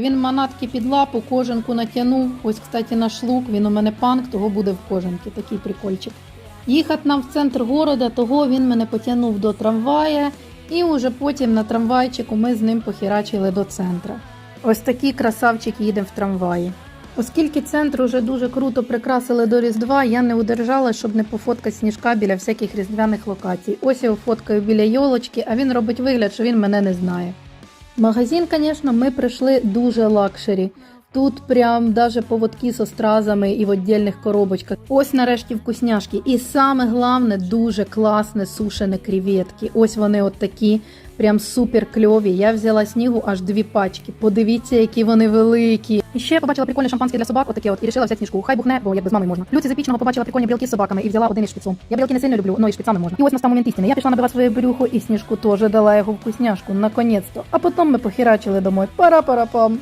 Він манатки під лапу, кожанку натягнув. Ось, кстати, наш лук, він у мене панк, того буде в кожанці, такий прикольчик. Їхати нам в центр города, того він мене потягнув до трамвая, і уже потім на трамвайчику ми з ним похерачили до центра. Ось такий красавчик їде в трамваї. Оскільки центр уже дуже круто прикрасили до Різдва, я не удержала, щоб не пофоткати сніжка біля всяких різдвяних локацій. Ось я його фоткаю біля йолочки, а він робить вигляд, що він мене не знає. Магазин, звісно, ми прийшли дуже лакшері. Тут прям даже поводки з остразами і в віддільних коробочках. Ось нарешті вкусняшки. І саме головне, дуже класне сушене креветки. Ось вони от такі, прям супер кльові. Я взяла снігу аж дві пачки. Подивіться, які вони великі. І ще побачила прикольне шампанське для собак, отаке от, і вирішила взяти сніжку. Хай бухне, бо якби з мамою можна. Люці з епічного побачила прикольні брілки з собаками і взяла один із шпицом. Я брілки не сильно люблю, але і шпицами можна. І ось настав момент істини. Я пішла набивати своє брюхо і сніжку теж дала його вкусняшку, наконець-то. А потім ми похерачили домой. Пара-пара-пам.